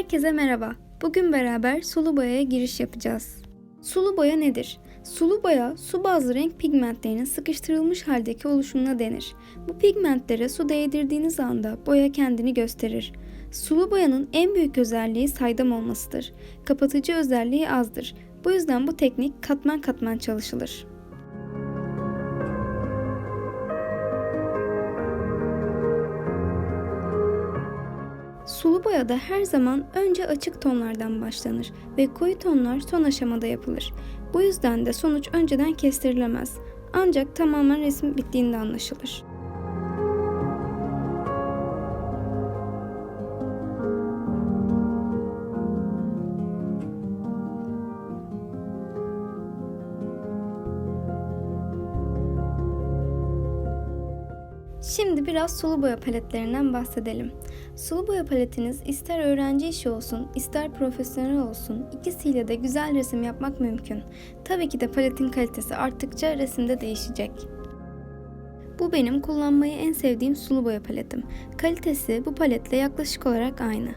Herkese merhaba. Bugün beraber sulu boyaya giriş yapacağız. Sulu boya nedir? Sulu boya, su bazlı renk pigmentlerinin sıkıştırılmış haldeki oluşumuna denir. Bu pigmentlere su değdirdiğiniz anda boya kendini gösterir. Sulu boyanın en büyük özelliği saydam olmasıdır. Kapatıcı özelliği azdır. Bu yüzden bu teknik katman katman çalışılır. Sulu boyada her zaman önce açık tonlardan başlanır ve koyu tonlar son aşamada yapılır. Bu yüzden de sonuç önceden kestirilemez. Ancak tamamen resim bittiğinde anlaşılır. Şimdi biraz sulu boya paletlerinden bahsedelim. Sulu boya paletiniz ister öğrenci işi olsun, ister profesyonel olsun, ikisiyle de güzel resim yapmak mümkün. Tabii ki de paletin kalitesi arttıkça resimde değişecek. Bu benim kullanmayı en sevdiğim sulu boya paletim. Kalitesi bu paletle yaklaşık olarak aynı.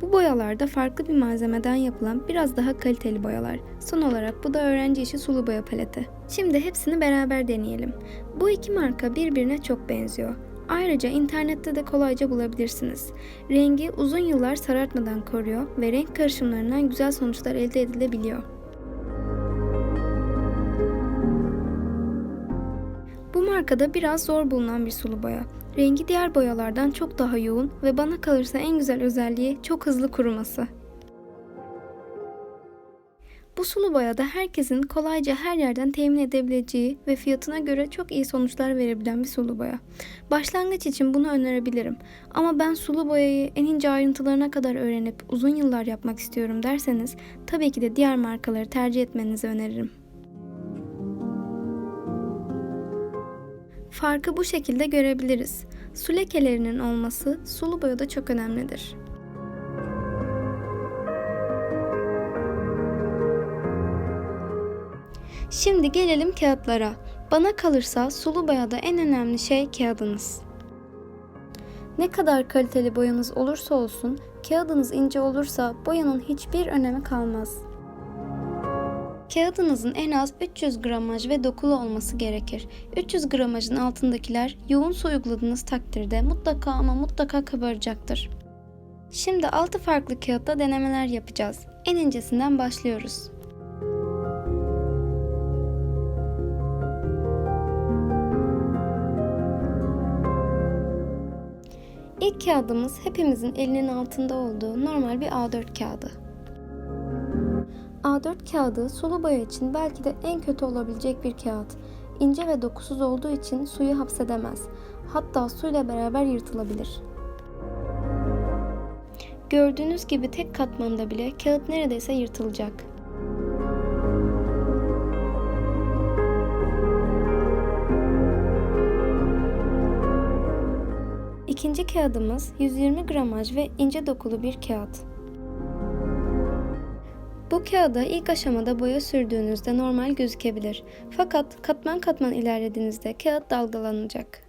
Bu boyalarda farklı bir malzemeden yapılan biraz daha kaliteli boyalar. Son olarak bu da öğrenci işi sulu boya paleti. Şimdi hepsini beraber deneyelim. Bu iki marka birbirine çok benziyor. Ayrıca internette de kolayca bulabilirsiniz. Rengi uzun yıllar sarartmadan koruyor ve renk karışımlarından güzel sonuçlar elde edilebiliyor. Bu markada biraz zor bulunan bir sulu boya. Rengi diğer boyalardan çok daha yoğun ve bana kalırsa en güzel özelliği çok hızlı kuruması. Bu sulu boyada herkesin kolayca her yerden temin edebileceği ve fiyatına göre çok iyi sonuçlar verebilen bir sulu boya. Başlangıç için bunu önerebilirim. Ama ben sulu boyayı en ince ayrıntılarına kadar öğrenip uzun yıllar yapmak istiyorum derseniz tabii ki de diğer markaları tercih etmenizi öneririm. Farkı bu şekilde görebiliriz. Su lekelerinin olması sulu boyada çok önemlidir. Şimdi gelelim kağıtlara. Bana kalırsa sulu boyada en önemli şey kağıdınız. Ne kadar kaliteli boyanız olursa olsun, kağıdınız ince olursa boyanın hiçbir önemi kalmaz. Kağıdınızın en az 300 gramaj ve dokulu olması gerekir. 300 gramajın altındakiler yoğun su uyguladığınız takdirde mutlaka ama mutlaka kabaracaktır. Şimdi 6 farklı kağıtta denemeler yapacağız. En incesinden başlıyoruz. İlk kağıdımız hepimizin elinin altında olduğu normal bir A4 kağıdı. A4 kağıdı sulu boya için belki de en kötü olabilecek bir kağıt. İnce ve dokusuz olduğu için suyu hapsedemez. Hatta suyla beraber yırtılabilir. Gördüğünüz gibi tek katmanda bile kağıt neredeyse yırtılacak. İkinci kağıdımız 120 gramaj ve ince dokulu bir kağıt. Bu kağıda ilk aşamada boya sürdüğünüzde normal gözükebilir. Fakat katman katman ilerlediğinizde kağıt dalgalanacak.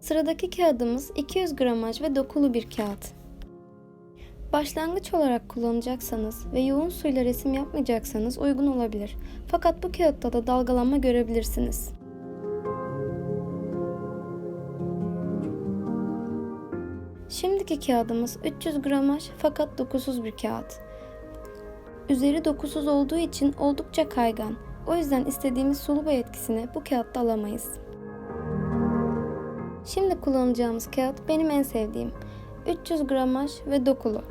Sıradaki kağıdımız 200 gramaj ve dokulu bir kağıt. Başlangıç olarak kullanacaksanız ve yoğun suyla resim yapmayacaksanız uygun olabilir. Fakat bu kağıtta da dalgalanma görebilirsiniz. Şimdiki kağıdımız 300 gramaj fakat dokusuz bir kağıt. Üzeri dokusuz olduğu için oldukça kaygan. O yüzden istediğimiz sulu boya etkisini bu kağıtta alamayız. Şimdi kullanacağımız kağıt benim en sevdiğim. 300 gramaj ve dokulu.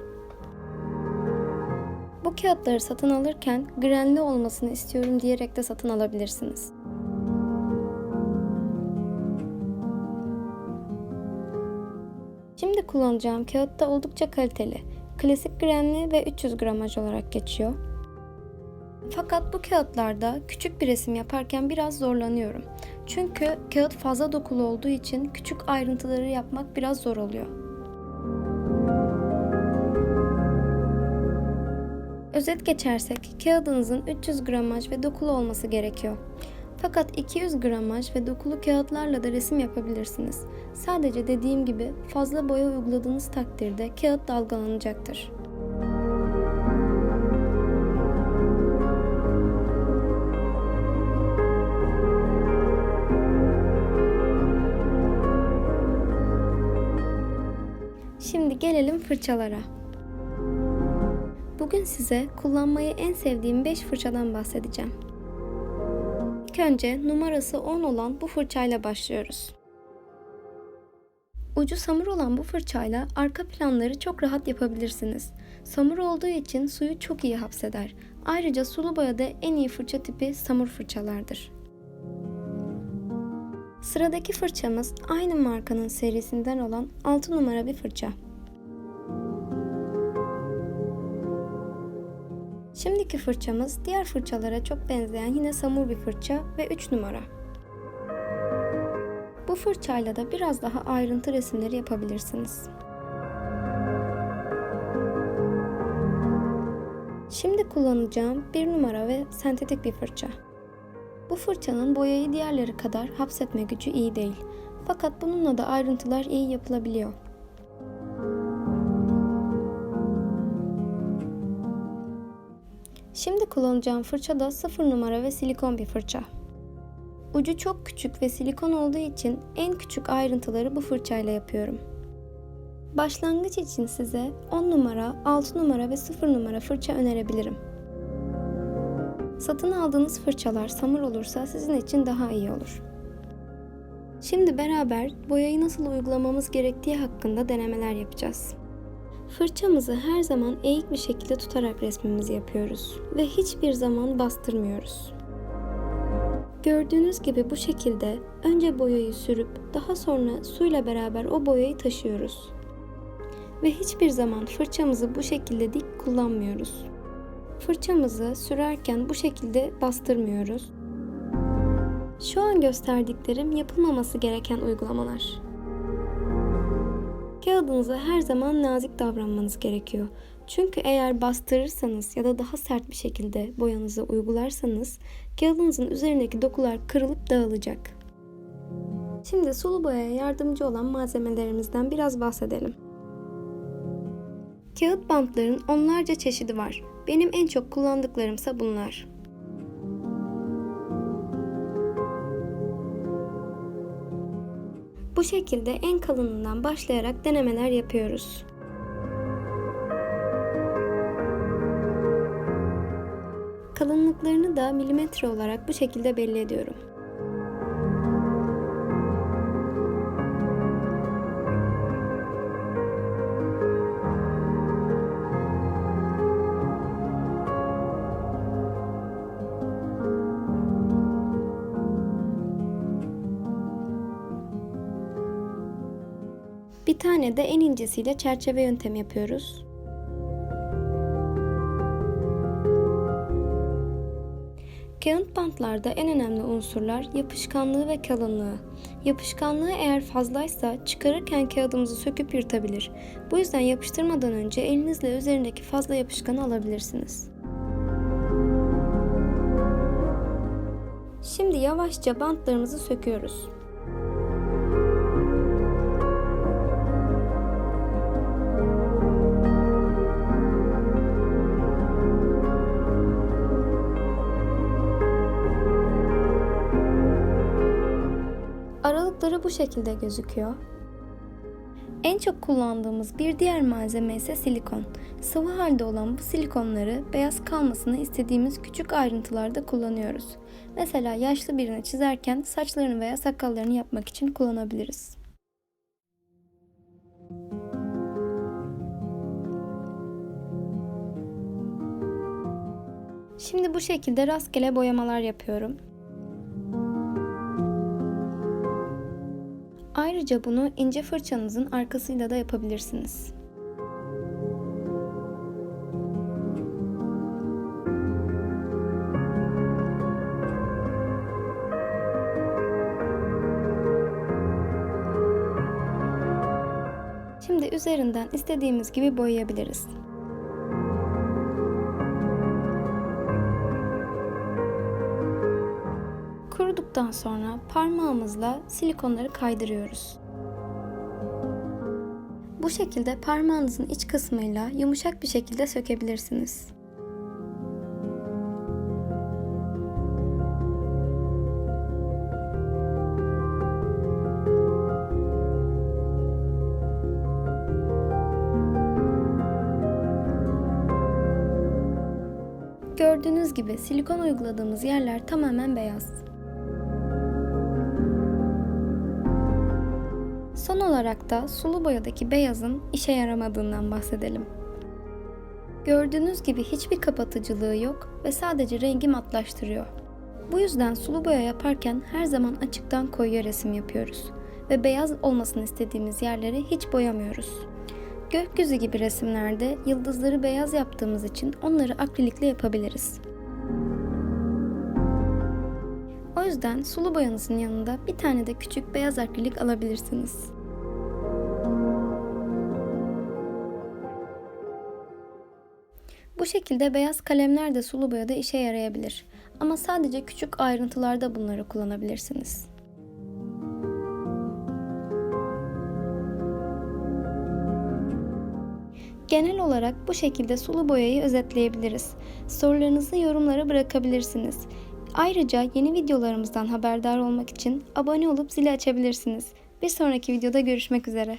Bu kağıtları satın alırken grenli olmasını istiyorum diyerek de satın alabilirsiniz. Kullanacağım kağıt da oldukça kaliteli. Klasik grenli ve 300 gramaj olarak geçiyor. Fakat bu kağıtlarda küçük bir resim yaparken biraz zorlanıyorum. Çünkü kağıt fazla dokulu olduğu için küçük ayrıntıları yapmak biraz zor oluyor. Özet geçersek kağıdınızın 300 gramaj ve dokulu olması gerekiyor. Fakat 200 gramaj ve dokulu kağıtlarla da resim yapabilirsiniz. Sadece dediğim gibi fazla boya uyguladığınız takdirde kağıt dalgalanacaktır. Şimdi gelelim fırçalara. Bugün size kullanmayı en sevdiğim 5 fırçadan bahsedeceğim. İlk önce numarası 10 olan bu fırçayla başlıyoruz. Ucu samur olan bu fırçayla arka planları çok rahat yapabilirsiniz. Samur olduğu için suyu çok iyi hapseder. Ayrıca sulu boyada en iyi fırça tipi samur fırçalardır. Sıradaki fırçamız aynı markanın serisinden olan 6 numara bir fırça. Şimdiki fırçamız diğer fırçalara çok benzeyen yine samur bir fırça ve 3 numara. Bu fırçayla da biraz daha ayrıntı resimleri yapabilirsiniz. Şimdi kullanacağım 1 numara ve sentetik bir fırça. Bu fırçanın boyayı diğerleri kadar hapsetme gücü iyi değil. Fakat bununla da ayrıntılar iyi yapılabiliyor. Şimdi kullanacağım fırça da 0 numara ve silikon bir fırça. Ucu çok küçük ve silikon olduğu için en küçük ayrıntıları bu fırçayla yapıyorum. Başlangıç için size 10 numara, 6 numara ve 0 numara fırça önerebilirim. Satın aldığınız fırçalar samur olursa sizin için daha iyi olur. Şimdi beraber boyayı nasıl uygulamamız gerektiği hakkında denemeler yapacağız. Fırçamızı her zaman eğik bir şekilde tutarak resmimizi yapıyoruz ve hiçbir zaman bastırmıyoruz. Gördüğünüz gibi bu şekilde önce boyayı sürüp daha sonra suyla beraber o boyayı taşıyoruz. Ve hiçbir zaman fırçamızı bu şekilde dik kullanmıyoruz. Fırçamızı sürerken bu şekilde bastırmıyoruz. Şu an gösterdiklerim yapılmaması gereken uygulamalar. Kağıdınıza her zaman nazik davranmanız gerekiyor. Çünkü eğer bastırırsanız ya da daha sert bir şekilde boyanızı uygularsanız kağıdınızın üzerindeki dokular kırılıp dağılacak. Şimdi sulu boyaya yardımcı olan malzemelerimizden biraz bahsedelim. Kağıt bantların onlarca çeşidi var. Benim en çok kullandıklarımsa bunlar. Şekilde en kalınından başlayarak denemeler yapıyoruz. Kalınlıklarını da milimetre olarak bu şekilde belli ediyorum. Tane de en incesiyle çerçeve yöntemi yapıyoruz. Kağıt bantlarda en önemli unsurlar yapışkanlığı ve kalınlığı. Yapışkanlığı eğer fazlaysa çıkarırken kağıdımızı söküp yırtabilir. Bu yüzden yapıştırmadan önce elinizle üzerindeki fazla yapışkanı alabilirsiniz. Şimdi yavaşça bantlarımızı söküyoruz. Bu şekilde gözüküyor. En çok kullandığımız bir diğer malzeme ise silikon. Sıvı halde olan bu silikonları beyaz kalmasını istediğimiz küçük ayrıntılarda kullanıyoruz. Mesela yaşlı birini çizerken saçlarını veya sakallarını yapmak için kullanabiliriz. Şimdi bu şekilde rastgele boyamalar yapıyorum. Ayrıca bunu ince fırçanızın arkasıyla da yapabilirsiniz. Şimdi üzerinden istediğimiz gibi boyayabiliriz. Olduktan sonra parmağımızla silikonları kaydırıyoruz. Bu şekilde parmağınızın iç kısmıyla yumuşak bir şekilde sökebilirsiniz. Gördüğünüz gibi silikon uyguladığımız yerler tamamen beyaz. Olarak da sulu boyadaki beyazın işe yaramadığından bahsedelim. Gördüğünüz gibi hiçbir kapatıcılığı yok ve sadece rengi matlaştırıyor. Bu yüzden sulu boya yaparken her zaman açıktan koyuya resim yapıyoruz ve beyaz olmasını istediğimiz yerleri hiç boyamıyoruz. Gökyüzü gibi resimlerde yıldızları beyaz yaptığımız için onları akrilikle yapabiliriz. O yüzden sulu boyanızın yanında bir tane de küçük beyaz akrilik alabilirsiniz. Bu şekilde beyaz kalemler de sulu boyada işe yarayabilir. Ama sadece küçük ayrıntılarda bunları kullanabilirsiniz. Genel olarak bu şekilde sulu boyayı özetleyebiliriz. Sorularınızı yorumlara bırakabilirsiniz. Ayrıca yeni videolarımızdan haberdar olmak için abone olup zili açabilirsiniz. Bir sonraki videoda görüşmek üzere.